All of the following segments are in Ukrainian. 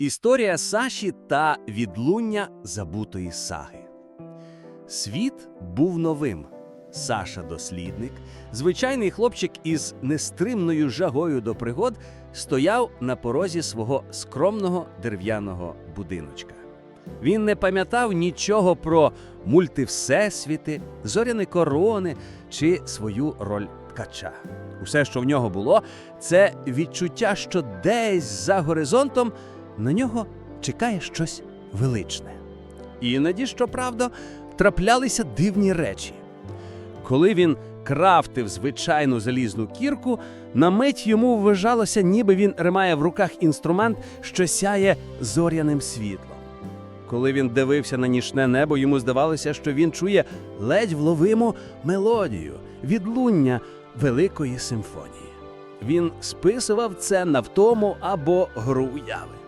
Історія Саші та відлуння забутої саги. Світ був новим. Саша дослідник, звичайний хлопчик із нестримною жагою до пригод, стояв на порозі свого скромного дерев'яного будиночка. Він не пам'ятав нічого про мультивсесвіти, зоряні корони чи свою роль ткача. Усе, що в нього було, це відчуття, що десь за горизонтом на нього чекає щось величне. Іноді, щоправда, траплялися дивні речі. Коли він крафтив звичайну залізну кірку, на мить йому вважалося, ніби він тримає в руках інструмент, що сяє зоряним світлом. Коли він дивився на нічне небо, йому здавалося, що він чує ледь вловиму мелодію, відлуння великої симфонії. Він списував це на втому або гру уяви.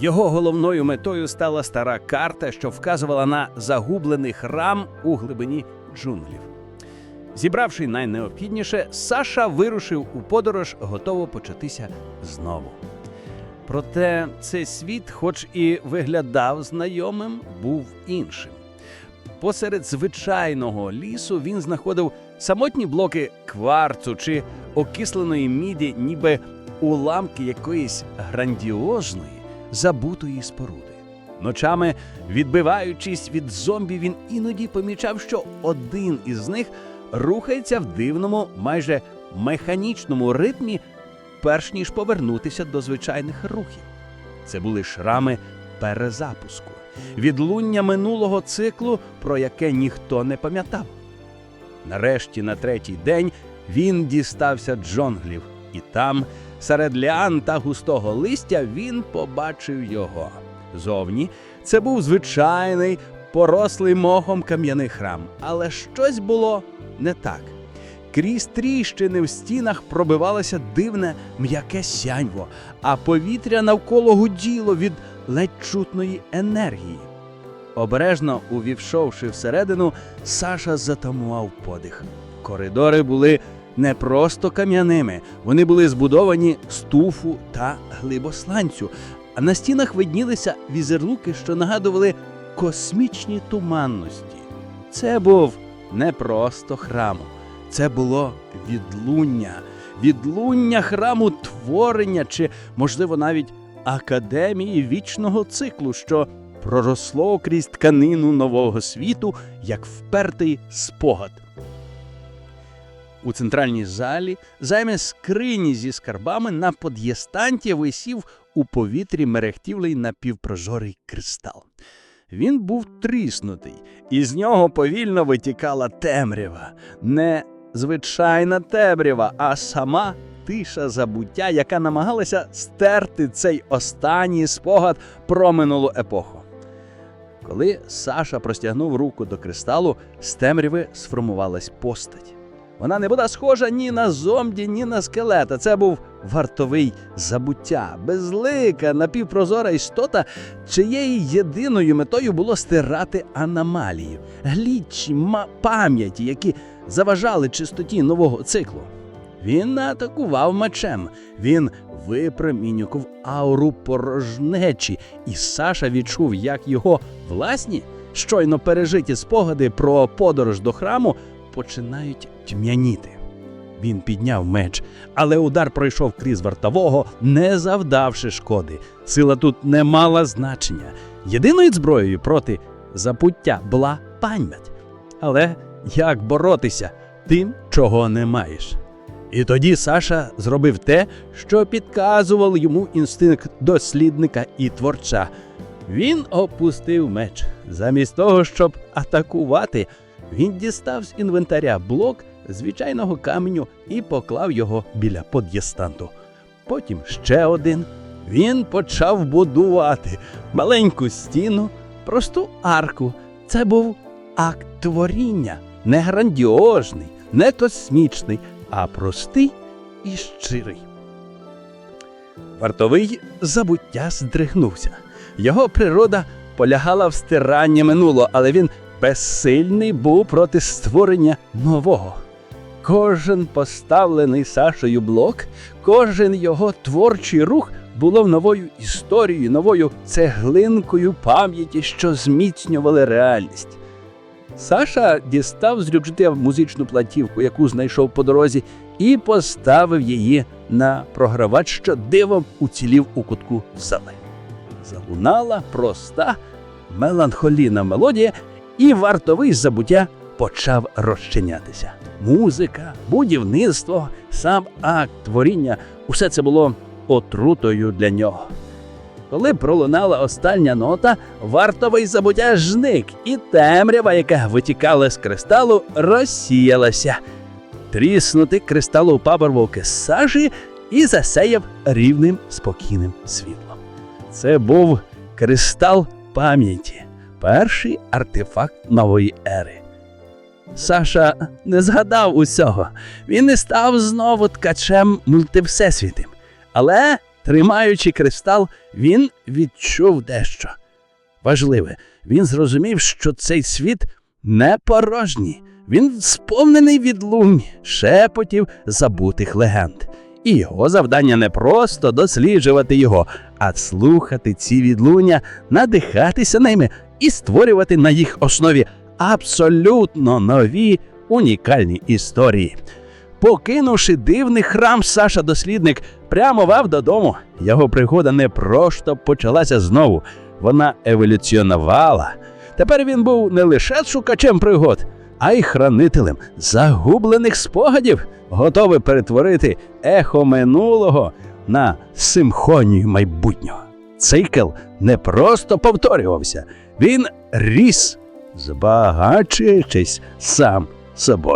Його головною метою стала стара карта, що вказувала на загублений храм у глибині джунглів. Зібравши найнеобхідніше, Саша вирушив у подорож, готово початися знову. Проте цей світ, хоч і виглядав знайомим, був іншим. Посеред звичайного лісу він знаходив самотні блоки кварцу чи окисленої міді, ніби уламки якоїсь грандіозної, забутої споруди. Ночами, відбиваючись від зомбі, він іноді помічав, що один із них рухається в дивному, майже механічному ритмі, перш ніж повернутися до звичайних рухів. Це були шрами перезапуску, відлуння минулого циклу, про яке ніхто не пам'ятав. Нарешті, на третій день, він дістався джунглів, і там, серед ліан та густого листя, він побачив його. Зовні це був звичайний, порослий мохом кам'яний храм, але щось було не так. Крізь тріщини в стінах пробивалося дивне м'яке сяньво, а повітря навколо гуділо від ледь чутної енергії. Обережно увівшовши всередину, Саша затамував подих. Коридори були не просто кам'яними, вони були збудовані з туфу та глибосланцю, а на стінах виднілися візерунки, що нагадували космічні туманності. Це був не просто храм, це було відлуння, відлуння храму творення чи, можливо, навіть академії вічного циклу, що проросло крізь тканину нового світу, як впертий спогад. У центральній залі, замість скрині зі скарбами, на под'єстанті висів у повітрі мерехтівлий напівпрозорий кристал. Він був тріснутий, і з нього повільно витікала темрява. Не звичайна темрява, а сама тиша забуття, яка намагалася стерти цей останній спогад про минулу епоху. Коли Саша простягнув руку до кристалу, з темряви сформувалась постать. Вона не була схожа ні на зомбі, ні на скелета. Це був вартовий забуття, безлика, напівпрозора істота, чиєю єдиною метою було стирати аномалії, глічі, пам'яті, які заважали чистоті нового циклу. Він атакував мечем, він випромінював ауру порожнечі, і Саша відчув, як його власні щойно пережиті спогади про подорож до храму починають тьмяніти. Він підняв меч, але удар пройшов крізь вартового, не завдавши шкоди. Сила тут не мала значення. Єдиною зброєю проти запуття була пам'ять. Але як боротися тим, чого не маєш? І тоді Саша зробив те, що підказував йому інстинкт дослідника і творця. Він опустив меч. Замість того, щоб атакувати, він дістав з інвентаря блок звичайного каменю і поклав його біля под'єстанту. Потім ще один. Він почав будувати маленьку стіну, просту арку. Це був акт творіння, не грандіозний, не космічний, а простий і щирий. Вартовий забуття здригнувся. Його природа полягала в стиранні минулого, але він безсильний був проти створення нового. Кожен поставлений Сашою блок, кожен його творчий рух було новою історією, новою цеглинкою пам'яті, що зміцнювали реальність. Саша дістав з рюкзака музичну платівку, яку знайшов по дорозі, і поставив її на програвач, що дивом уцілів у кутку зали. Залунала проста меланхолійна мелодія, і вартовий забуття почав розчинятися. Музика, будівництво, сам акт творіння усе це було отрутою для нього. Коли пролунала остання нота, вартовий забуття жник, і темрява, яка витікала з кристалу, розсіялася. Тріснутий кристал упав вовки з сажі і засяяв рівним спокійним світлом. Це був кристал пам'яті, перший артефакт нової ери. Саша не згадав усього. Він не став знову ткачем мультивсесвітим. Але, тримаючи кристал, він відчув дещо важливе. Він зрозумів, що цей світ не порожній. Він сповнений відлунь, шепотів забутих легенд. І його завдання не просто досліджувати його, а слухати ці відлуння, надихатися ними і створювати на їх основі абсолютно нові унікальні історії. Покинувши дивний храм, Саша дослідник прямував додому. Його пригода не просто почалася знову, вона еволюціонувала. Тепер він був не лише шукачем пригод, а й хранителем загублених спогадів, готовий перетворити ехо минулого на симфонію майбутнього. Цикл не просто повторювався, він ріс, збагачуючись сам собою.